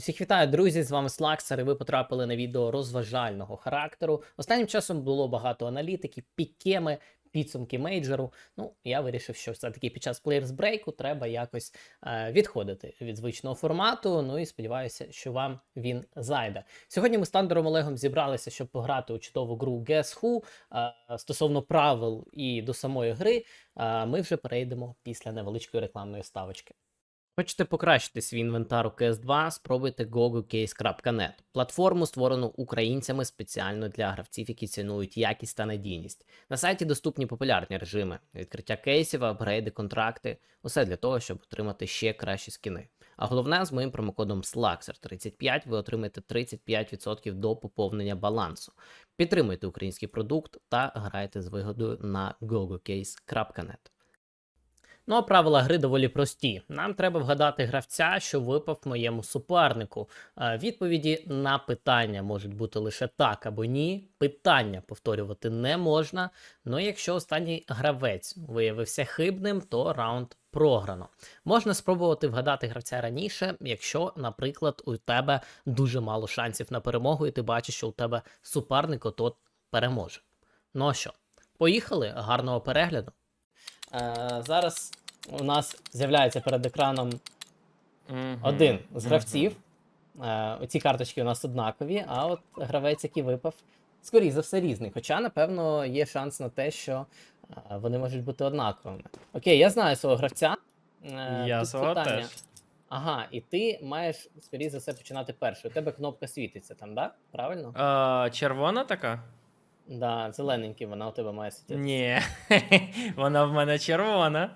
Усіх вітаю, друзі! З вами Слаксер, і ви потрапили на відео розважального характеру. Останнім часом було багато аналітики, пікеми, підсумки мейджору. Ну, я вирішив, що все-таки під час Break треба якось е, відходити від звичного формату. Ну і сподіваюся, що вам він зайде. Сьогодні ми з Тандером Олегом зібралися, щоб пограти у чудову гру Guess Who. Е, стосовно правил і до самої гри, е, ми вже перейдемо після невеличкої рекламної ставочки. Хочете покращити свій інвентар у CS2, спробуйте gogocase.net, платформу, створену українцями спеціально для гравців, які цінують якість та надійність. На сайті доступні популярні режими, відкриття кейсів, апгрейди, контракти, усе для того, щоб отримати ще кращі скіни. А головне, з моїм промокодом SLAXER35 ви отримаєте 35% до поповнення балансу. Підтримуйте український продукт та грайте з вигодою на gogocase.net. Ну а правила гри доволі прості. Нам треба вгадати гравця, що випав моєму супернику. Е, Відповіді на питання можуть бути лише так або ні. Питання повторювати не можна. Ну якщо останній гравець виявився хибним, то раунд програно. Можна спробувати вгадати гравця раніше, якщо, наприклад, у тебе дуже мало шансів на перемогу, і ти бачиш, що у тебе суперник отот переможе. Ну що, поїхали? Гарного перегляду. Е, зараз у нас з'являється перед екраном один з гравців. Е, оці карточки у нас однакові, а от гравець, який випав, скоріше за все, різний. Хоча, напевно, є шанс на те, що е, вони можуть бути однаковими. Окей, я знаю свого гравця. Е, Я свого питання. теж. Ага, і ти маєш, скоріше за все, починати перший. У тебе кнопка світиться там, да? Правильно? А, червона така? Да, зелененький вона у тебе має світитися. Ні. Вона в мене червона.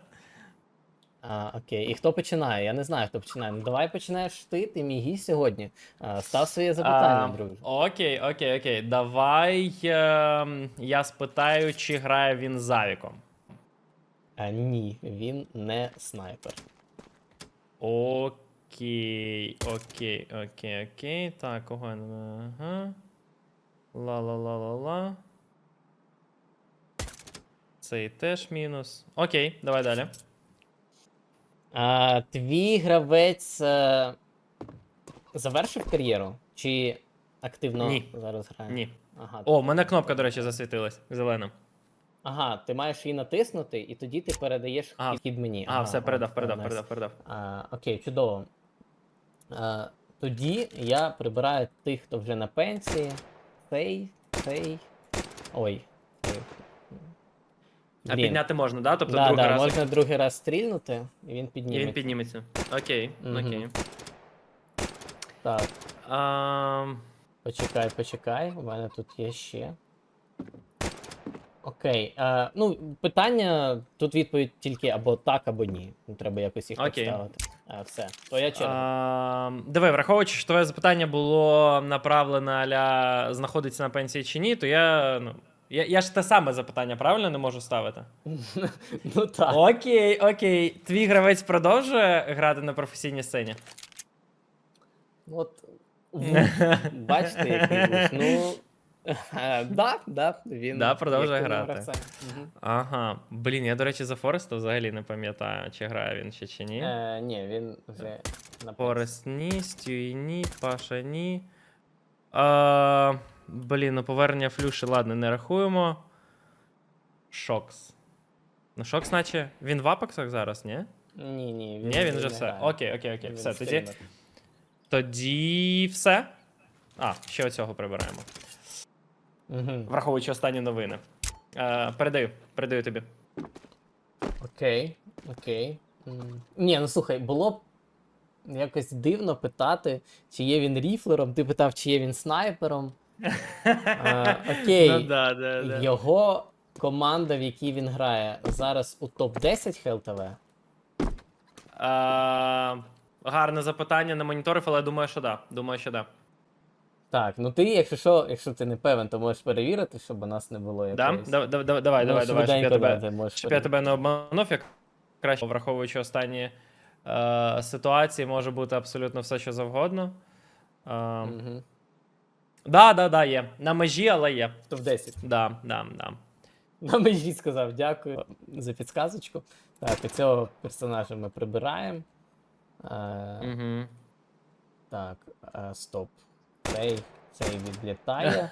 А, окей. І хто починає? Я не знаю, хто починає. Ну давай починаєш ти, ти мій гість сьогодні. А, став своє запитання, А, друже. Окей, окей, окей. Давай ем, я спитаю, чи грає він з Авіком. А, ні, він не снайпер. Окей, окей, окей, окей. Так, кого я не- Ага. Ла-ла-ла-ла-ла. Цей теж мінус. Окей, давай далі. А, твій гравець е, завершив кар'єру? Чи активно Ні. зараз грає? Ні. Ага, О, в мене кнопка, до речі, засвітилась зеленим. ага, ти маєш її натиснути, і тоді ти передаєш А, хід мені. А, все, передав, о, передав, найс. передав, передав. А, окей, чудово. А, тоді я прибираю тих, хто вже на пенсії. Цей, цей. Ой. цей. А Блін. підняти можна, да? Тобто да, другий да, раз. можна другий раз стрільнути, і він І підніметься. він підніметься. Окей, Мгм. окей. Так, А, почекай, почекай. У мене тут є ще. Окей. А, ну, питання, тут відповідь тільки або так, або ні. Ну, Треба якось їх Окей. підставити. А, все, твоя черга. а, диви, враховуючи, що твоє запитання було направлене аля знаходиться на пенсії чи ні, то я. Ну, я, я ж те саме запитання правильно не можу ставити. ну так. Окей, окей. Твій гравець продовжує грати на професійній сцені? От бачите, який. Ну. е, Да, да, він Да, продовжує грати. Ага. Блін, я, до речі, за Фореста взагалі не пам'ятаю, чи грає він ще чи ні. Е, ні, він вже на Форест ні, Стюї ні, Паша ні. А, блін, ну повернення флюші, ладно, не рахуємо. Шокс. Ну, Шокс, наче. Він в апексах зараз, ні? Ні, ні, він, Ні, він вже все. грає. Окей, окей, окей. Він Все, тоді. стрімер. Тоді все. А, ще оцього прибираємо. Мгм. Враховуючи останні новини. Е, передаю, передаю тобі. Окей, окей. М. Ні, ну слухай, було б якось дивно питати, чи є він ріфлером. Ти питав, чи є він снайпером. Е, окей. Ну, да, да, да. Його команда, в якій він грає, зараз у топ-10 ХЛТВ. Е, гарне запитання, не моніторив, але думаю, що да. Думаю, що да. Так, ну ти, якщо що, якщо ти не певен, то можеш перевірити, щоб у нас не було Да? якоїсь. Да, да, да, давай, Ну, давай, давай, щоб я тебе, щоб я тебе не обманув, як краще, враховуючи останні е, ситуації, може бути абсолютно все, що завгодно. Е, Мгм. Да, да, да, є. На межі, але є. Топ-10. Да, да, да. На межі сказав дякую за підсказочку. Так, і цього персонажа ми прибираємо. Е, Угу. Так, е, стоп. Цей, цей відлітає.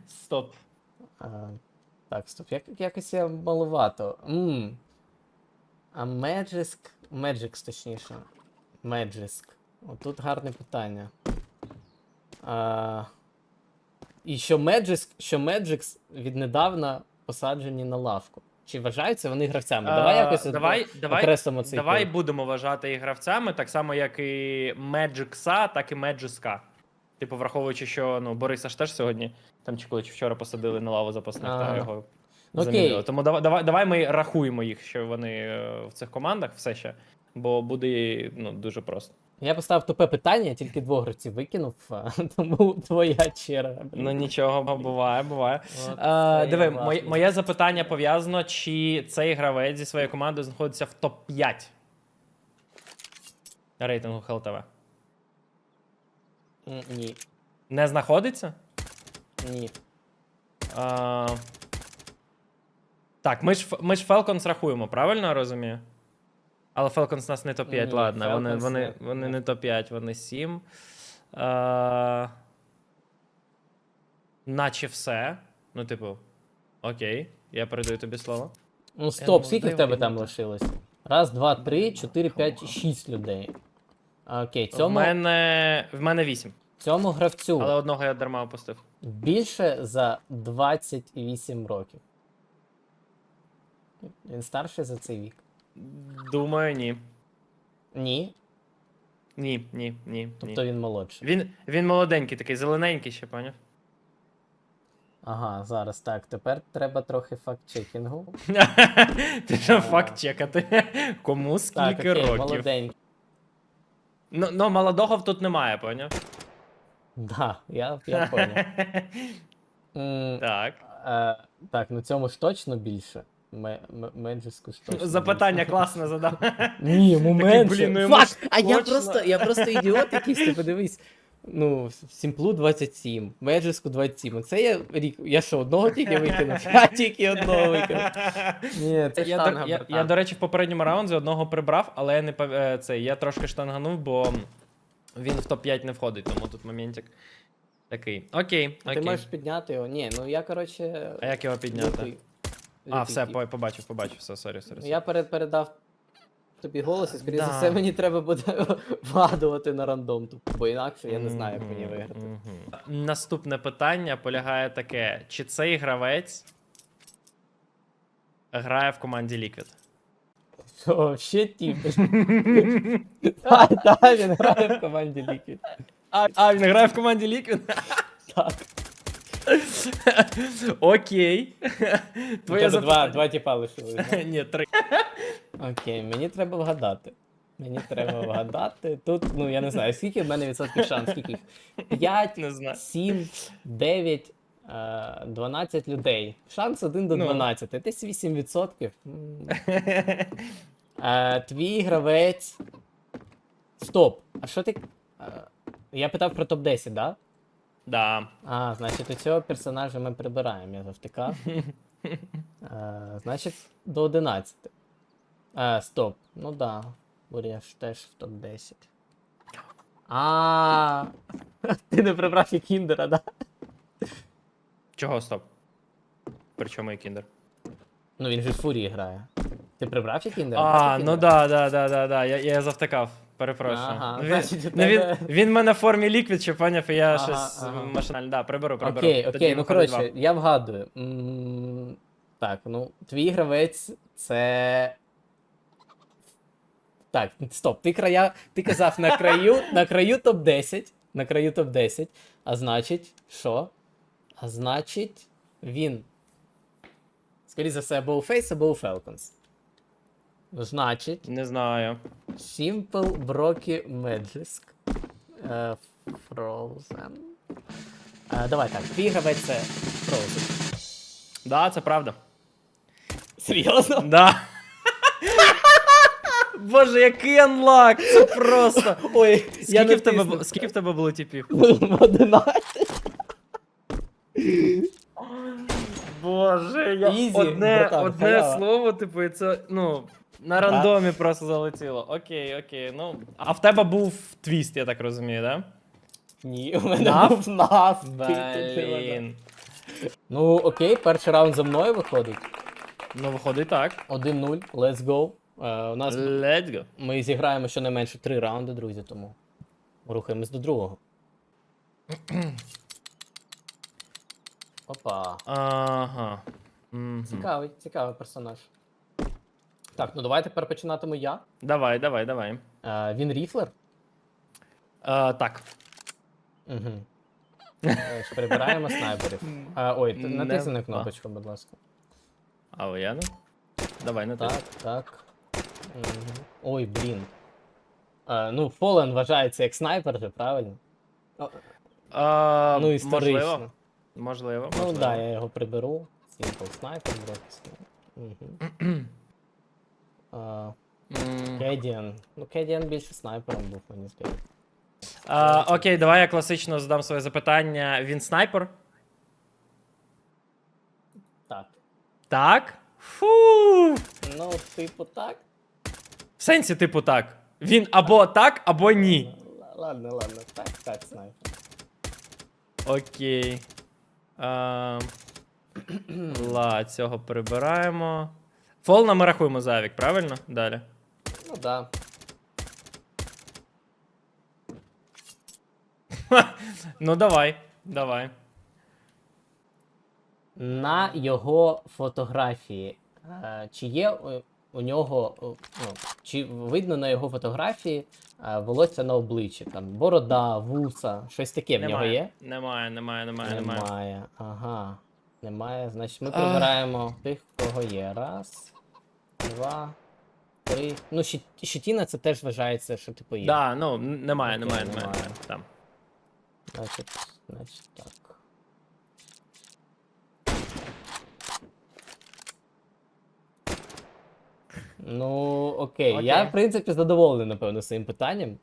Стоп. Е, так, стоп. Як, якось я маловато. М. А Magisk. Magix, точніше. Magisk. Отут гарне питання. А, і що Magisk, що Magix віднедавна посаджені на лавку. Чи вважаються вони гравцями? Давай якось давай, давай, окреслимо цей давай пункт. будемо вважати їх гравцями, так само, як і Magicsa, так і Magiska. Типу, враховуючи, що ну, Бориса ж теж сьогодні, там чи коли чи вчора посадили на лаву запасних та його Ну, замінили. Тому давай, давай, давай ми рахуємо їх, що вони е, в цих командах все ще. Бо буде ну, дуже просто. Я поставив тупе питання, я тільки двох гравців викинув, тому твоя черга. Ну нічого, буває, буває. От Е, диви, моє, моє запитання пов'язано, чи цей гравець зі своєю командою знаходиться в топ-5 рейтингу ХЛТВ. Ні, Не знаходиться? ні. А... Так, ми ж, ми ж Falcons рахуємо, правильно я розумію? Але Falcons нас не топ-5, Ні, ладно. Вони, Falcons вони, не- вони не топ-5, вони 7. А... Наче все. Ну, типу, окей, я передаю тобі слово. Ну стоп, скільки в тебе там лишилось? Раз, два, три, чотири, п'ять, шість людей. А, Окей, В цьому, мене, в мене 8, цьому гравцю але одного я дарма опустив. більше за 28 років. Він старший за цей вік. Думаю, ні. Ні, Ні, ні, ні. тобто ні. він молодший. Він, він молоденький, такий зелененький ще, поняв? Ага, зараз так. Тепер треба трохи факт-чекінгу. Ти ж факт чекати. Кому скільки років? молоденький. Ну, ну, молодого тут немає, поняв? Да, я, я понял. М, Так. е, так, ну цьому ж точно більше. Ме- ме- Меджиску ж. Запитання класно задав. Ні, йому менше. ну Фак! А я просто, я просто ідіот якийсь, ти подивись. Ну, Сімплу 27, Меджиску 27. Оце я рік. Я що, одного тільки викинув? Я тільки одного викинув. Ні, це Я, штанга, до, я, я, до речі, в попередньому раунді одного прибрав, але я не пов- е, це, я трошки штанганув, бо він в топ-5 не входить, тому тут моментик такий. Окей, окей. Ти можеш підняти його? Ні, ну я, коротше. А як його підняти? А, все, по- побачив, побачив, все, сорі, сорі. Я перед, передав тобі голос, і скоріше за Да. все мені треба буде вгадувати на рандом, тупо, бо інакше я не знаю, як мені Мгм, виграти. мгм. Наступне питання полягає таке: чи цей гравець грає в команді Liquid? Що, ще тіп? Так, він грає в команді Liquid. А, а він грає в команді Liquid? Так. Окей. Твоє тебе два, запитання. два тіпа лишилось. да? Ні, три. Окей, мені треба вгадати. Мені треба вгадати. Тут, ну я не знаю, скільки в мене відсотків шанс, скільки? 5, Не знаю. 7, 9, е, 12 людей. Шанс 1 до Ну. 12. Десь 8 відсотків. Е, Твій гравець. Стоп. А що ти. е, Я питав про топ-10, так? Да? Да. А, значить, у цього персонажа ми прибираємо, я завтикав. Е, значить, до 11. Е, стоп. Ну да. Буря ж теж в топ-10. А, ти не прибрав і кіндера, да? Чого стоп? Причому і кіндер? Ну він же в фурії грає. Ти прибрав і кіндера? А, ну да, да, да, да, да. Я, я завтикав. Перепрошую. Ага, він, значить, у ну, він, тебе- він в мене в формі ліквід, що поняв, і я Ага, щось ага. машинально. Да, приберу, приберу. Окей, Тоді окей, ну виходить два. коротше, я вгадую. М, Так, ну, твій гравець це. Так, стоп, ти края. Ти казав на краю, на краю топ-10. На краю топ-10. А значить, що? А значить, він. Скоріше за все, або у Face, або у Falcons. Значить, Не знаю. Simple Brocky Magisk. Е, Frozen. Е, давай так, твій гравець це Frozen. Да, це правда. Серйозно? Да. Боже, який анлак! Це просто. Ой, Скільки в тебе, бу- скільки в тебе було типів? 11. Боже, я Ізі, одне, братан, одне халява. слово, типу, і це, ну, На рандомі просто залетіло. Окей, окей. Ну, а в тебе був твіст, я так розумію, да? Ні, у мене Наф? був наф. Блін. Ну, окей, перший раунд за мною виходить. Ну, виходить так. 1-0, let's go. Е, у нас Let's go. ми зіграємо щонайменше три раунди, друзі, тому рухаємось до другого. Опа. Ага. Мгм. Цікавий, цікавий персонаж. Так, ну давай тепер починатиму я. Давай, давай, давай. Е, він ріфлер. А, так. Угу. Прибираємо снайперів. Е, ой, Не- натисни на а. кнопочку, будь ласка. А ви я не? Давай, не Так, так. так. Мгм. Ой, блін. Е, ну, Фолен вважається як снайпер же, правильно? А, ну, історично. Можливо. Можливо. Ну так, да, я його приберу. Simple снайпер, Брокіс. Угу. Кедіан. Ну, Кедіан більше снайпером був, мені здається. А, окей, давай я класично задам своє запитання. Він снайпер? Так. Так. Фу. Ну, типу, так. В сенсі, типу, так. Він або так, або ні. Ладно, ладно, так, так, снайпер. Окей. Ла, цього прибираємо. Фол ми рахуємо за авік, правильно? Далі. Ну да. Ну давай, давай. На його фотографії. е, Чи є у нього, е, ну, чи видно на його фотографії е, волосся на обличчі? Там борода, вуса, щось таке в нього є? Немає, немає, немає, немає. Немає. Ага. Немає. Значить, ми Ах. прибираємо тих, кого є. Раз, два, три. Ну, щит- щетіна це теж вважається, що типу є. Да, ну, немає, Окей, немає, немає. немає. немає. Там. Значить, значить так. Ну, окей. Я, в принципі, задоволений, напевно, своїм питанням.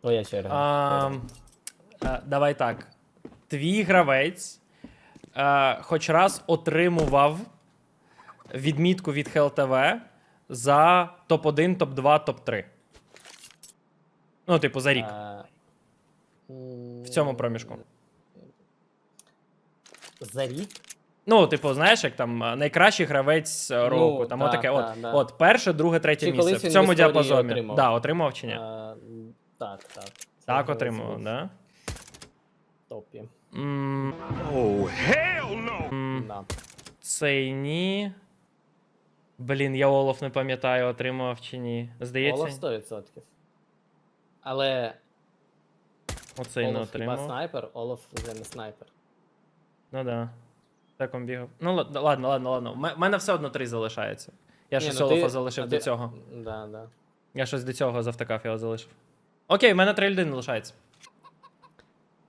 Твоя черга. А, а, давай так. Твій гравець а, хоч раз отримував відмітку від HLTV за топ-1, топ-2, топ-3. Ну, типу, за рік. А, В цьому проміжку. За рік? Ну, типу, знаєш, як там а, найкращий гравець а, року. там Ну, да, отаке. да, от, да. от перше, друге, третє Чи місце. колись В він в цьому історії діапазоні. отримав? Да, отримав чи ні? А, так, так. Це так, було отримав, да? Топі. Oh, hell no! Да. Цей ні. Блін, я Олаф не пам'ятаю, отримав чи ні. Здається, Олаф 100%. Але оцей не Олаф хіба снайпер, Олаф вже не снайпер. Ну да. Так он бігав. Ну ладно, ладно, ладно, ладно. У мене все одно три залишається. Я Ні, щось ну ти- залишив а до ти- цього. Да, да. Я щось до цього завтикав, я його залишив. Окей, в мене три людини лишається.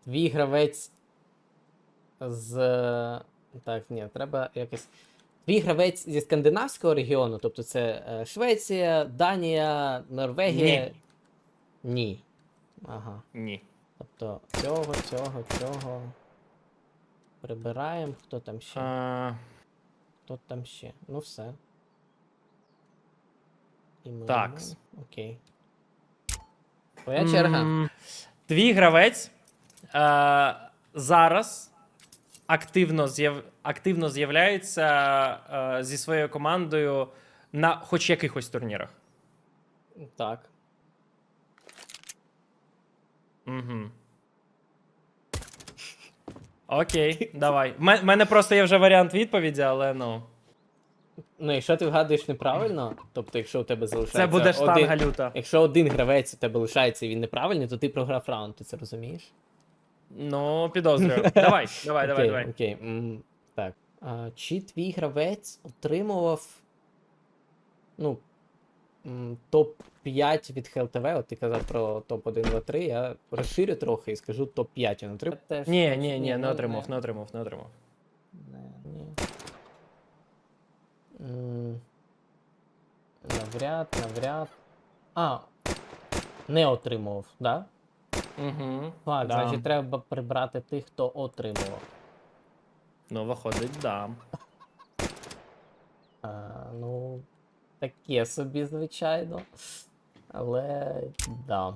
Твій гравець з. Так, ні, треба якось. Твій гравець зі скандинавського регіону, тобто це е, Швеція, Данія, Норвегія. Ні. Ні. Ага. Ні. Тобто цього, цього, цього. Прибираємо, хто там ще? А, Хто там ще? Ну все. І ми Такс. Окей. Твоя черга. Твій гравець е, зараз активно, з'яв... активно з'являється е, зі своєю командою на хоч якихось турнірах. Так. Угу. Окей, давай. У мене просто є вже варіант відповіді, але ну. Ну, якщо ти вгадуєш неправильно, тобто, якщо у тебе залишається. Це буде штанга один... люта. Якщо один гравець у тебе лишається і він неправильний, то ти програв раунд, ти це розумієш? Ну, підозрюю. Давай, давай, давай, окей, давай. Окей. м, так. А, чи твій гравець отримував. Ну. Топ-5 від HLTV, от ти казав про топ-1, 2, 3, я розширю трохи і скажу топ-5 він отримав. Теж, Ні, ні, ні, не отримав, не отримав, не отримав. Не, ні. М, Навряд, навряд. А. Не отримував, да? Угу. Так, Да. значить треба прибрати тих, хто отримував. Ну, виходить, да. А, ну. таке собі, звичайно. Але. Да.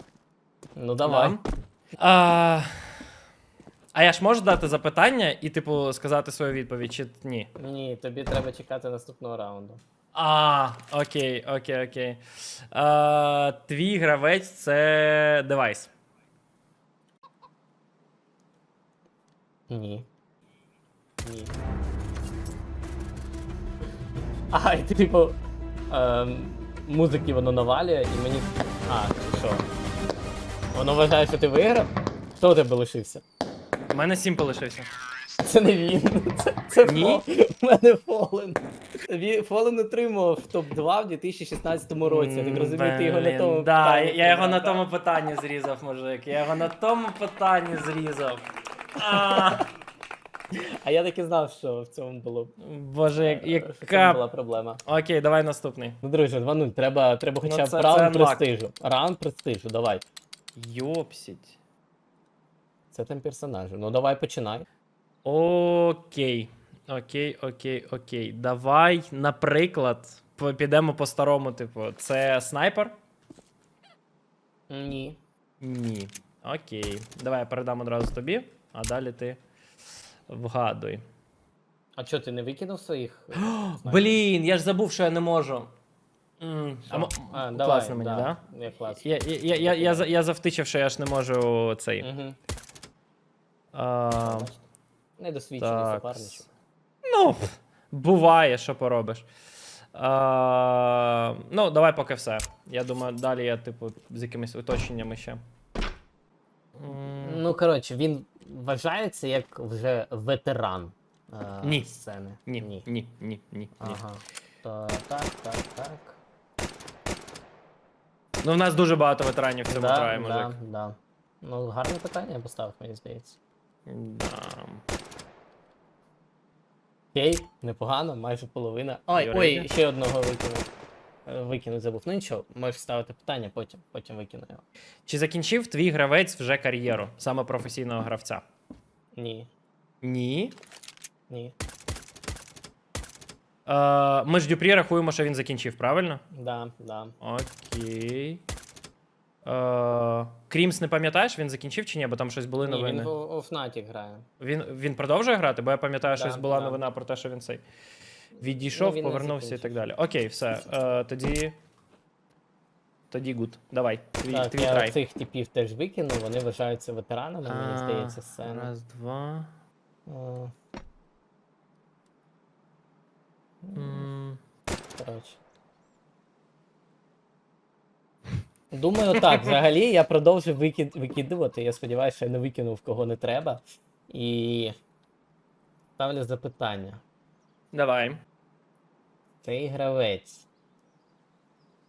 Ну давай. Да. А, а я ж можу дати запитання і, типу, сказати свою відповідь, чи ні? Ні, тобі треба чекати наступного раунду. А, окей, окей, окей. А, твій гравець це девайс. Ні. Ні. А, і типу. Ем, музики воно навалює, і мені. А, що? Воно вважає, що ти виграв? Хто у тебе лишився? У мене сім полишився. Це не він. Це, це Ні? Фол- У мене Фолен. Він Фолен отримав топ-2 в 2016 році. Я так розумію, ти його на Блін, тому. Да, питанні я його на тому питанні зрізав, мужик. Я його на тому питанні зрізав. А. А я так і знав, що в цьому було. Боже, як- що в цьому була проблема. Окей, давай наступний. Ну, друже, 2-0. Треба, треба Ну, хоча б це- це раунд unlock. престижу. Раунд престижу, давай. Йопсіть. Це там персонажі. Ну давай починай. Окей. Окей, окей, окей. Давай, наприклад, підемо по старому, типу, це снайпер? Ні. Ні. Окей. Давай я передам одразу тобі, а далі ти вгадуй. А що, ти не викинув своїх? е. Блін, я ж забув, що я не можу. М, А, мо- А, класно мені, да? Я клас. Я, я, я, я, я, за- я завтичив, що я ж не можу цей. Угу. А, Недосвідчений так. суперничок. Ну, буває, що поробиш. А, ну, давай поки все. Я думаю, далі я, типу, з якимись уточненнями ще. М, Ну, коротше, він вважається як вже ветеран е, Ні. сцени. Ні, ні, ні, ні, ні. Ага. То, так, так, так. Ну, в нас дуже багато ветеранів в цьому да, краї, да, мужик. да. Ну, гарне питання я поставив, мені здається. Да. Окей, непогано, майже половина. Ой, ой, ще одного викинув. Е, Викинуть забув. Ну нічого, можеш ставити питання, потім, потім викину його. Чи закінчив твій гравець вже кар'єру, саме професійного гравця? Ні, Ні. ні. Е, ми ж Дюпрі рахуємо, що він закінчив, правильно? Да, да. Окей. Е, Крімс не пам'ятаєш, він закінчив чи ні, бо там щось були Ні, новини. він у, у Fnatic грає. Він, він продовжує грати, бо я пам'ятаю, Да, щось була да. новина про те, що він цей відійшов, Ну, він не повернувся і закінчив. так далі. Окей, все. Е, тоді. Тоді гуд. Давай. Твій, Так, твій я трай. цих типів теж викинув, вони вважаються ветеранами, мені здається, сцени. Раз, два. Е, Коротше. Думаю, так. Взагалі я продовжив викид... викидувати. Я сподіваюся, що я не викинув кого не треба. І ставлю запитання. Давай. Цей гравець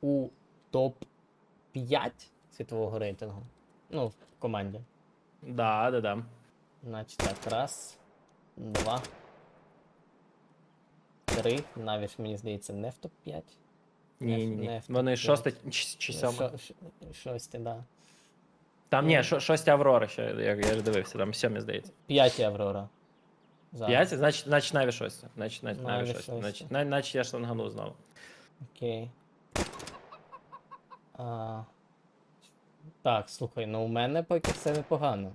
у топ-5 світового рейтингу. Ну, в команді. Да, да, да. Значить так, раз, два. Три. Навіть, мені здається, не в топ-5. Ні, Не- ні, ні. Вони шосте чи, сьоме. Шо- ш- Шості, да. Там ні, шо- шості Аврори ще, я, я ж дивився, там сьомі, здається. П'яті Аврора. Зараз. П'ять? Значить, значить Наві шості. Значить, Наві Наві шості. Значить, на- значить я шлангану знову. Окей. А... Так, слухай, ну у мене поки все непогано.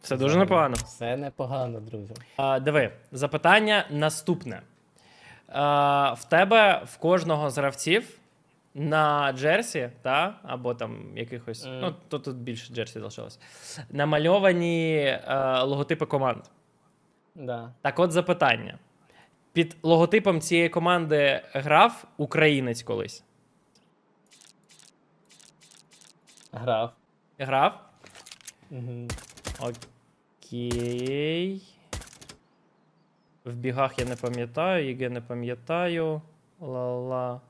Це дуже непогано. Все непогано, друже. А, диви, запитання наступне. А, в тебе в кожного з гравців на Джерсі, та, або там якихось. Мгм. Ну, то тут більше Джерсі залишилось. Намальовані е, логотипи команд. Да. Так от запитання. Під логотипом цієї команди грав українець колись. Грав. Грав? Угу. Окей. В бігах я не пам'ятаю, ЄГЕ не пам'ятаю. Ла-ла.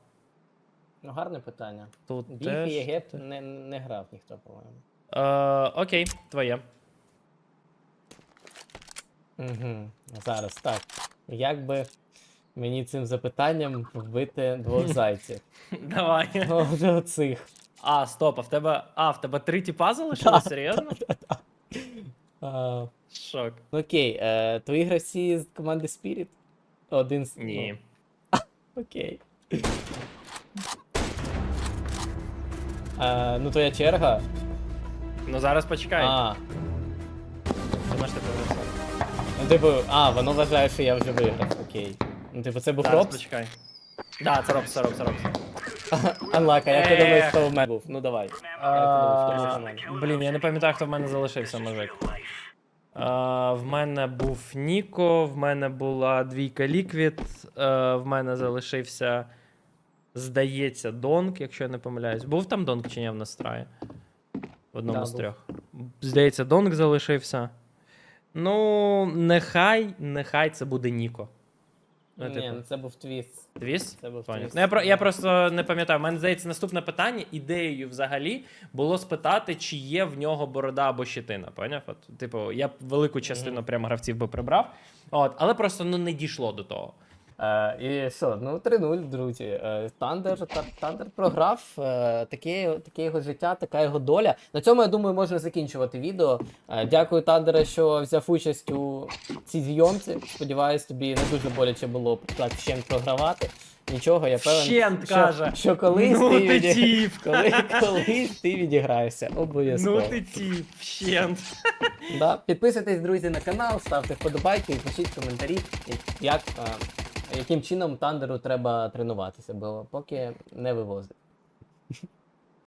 Ну, гарне питання. Тут Біг теж. і ЄГЕП не, не грав ніхто, по-моєму. Е, окей, твоє. Угу. Зараз так. Як би мені цим запитанням вбити двох зайців? Давай. Ну, вже оцих. А, стоп, а в тебе. А, в тебе три тіпа залишилось? Серйозно? А, Шок. ну, окей, е, твої гравці з команди Spirit? Один з. Ні. Ну, окей. Е, ну, твоя черга. Ну зараз почекай. А, Ти можеш ну, типу, а, воно вважає, що я вже виграв. Окей. Ну, типу, це був Зараз Робс? почекай. Да, це Робс, це Робс, це Робс. Анлак, а як ти думаєш, Ех. хто в мене був? Ну давай. Блін, я не пам'ятаю, хто в мене залишився, мужик. А, в мене був Ніко, в мене була двійка Ліквід, е, в мене залишився, здається, Донг, якщо я не помиляюсь. Був там Донг чи ні в настрої? В одному Да, з трьох. Здається, Донг залишився. Ну, нехай, нехай це буде Ніко. Ну, Ні, типу, ну це був твіст. Твіс? Це був твіст. Ну, я, про, я просто не пам'ятаю. У мене здається, наступне питання ідеєю взагалі було спитати, чи є в нього борода або щитина. Поняв? От, типу, я б велику частину прямо гравців би прибрав, от, але просто ну, не дійшло до того. Е, і що, ну 3-0, друзі. Е, Тандер, Тандер програв. Е, таке, таке його життя, така його доля. На цьому, я думаю, можна закінчувати відео. Дякую, Тандере, що взяв участь у цій зйомці. Сподіваюсь, тобі не дуже боляче було так вщент програвати. Нічого, я певен, Вщент, що, каже. що колись Ну, ти, ти тіп. коли, колись ти відіграєшся. Обов'язково. Ну ти тіп, вщент. Да. Підписуйтесь, друзі, на канал, ставте вподобайки і пишіть коментарі, як, яким чином тандеру треба тренуватися, бо поки не вивозить.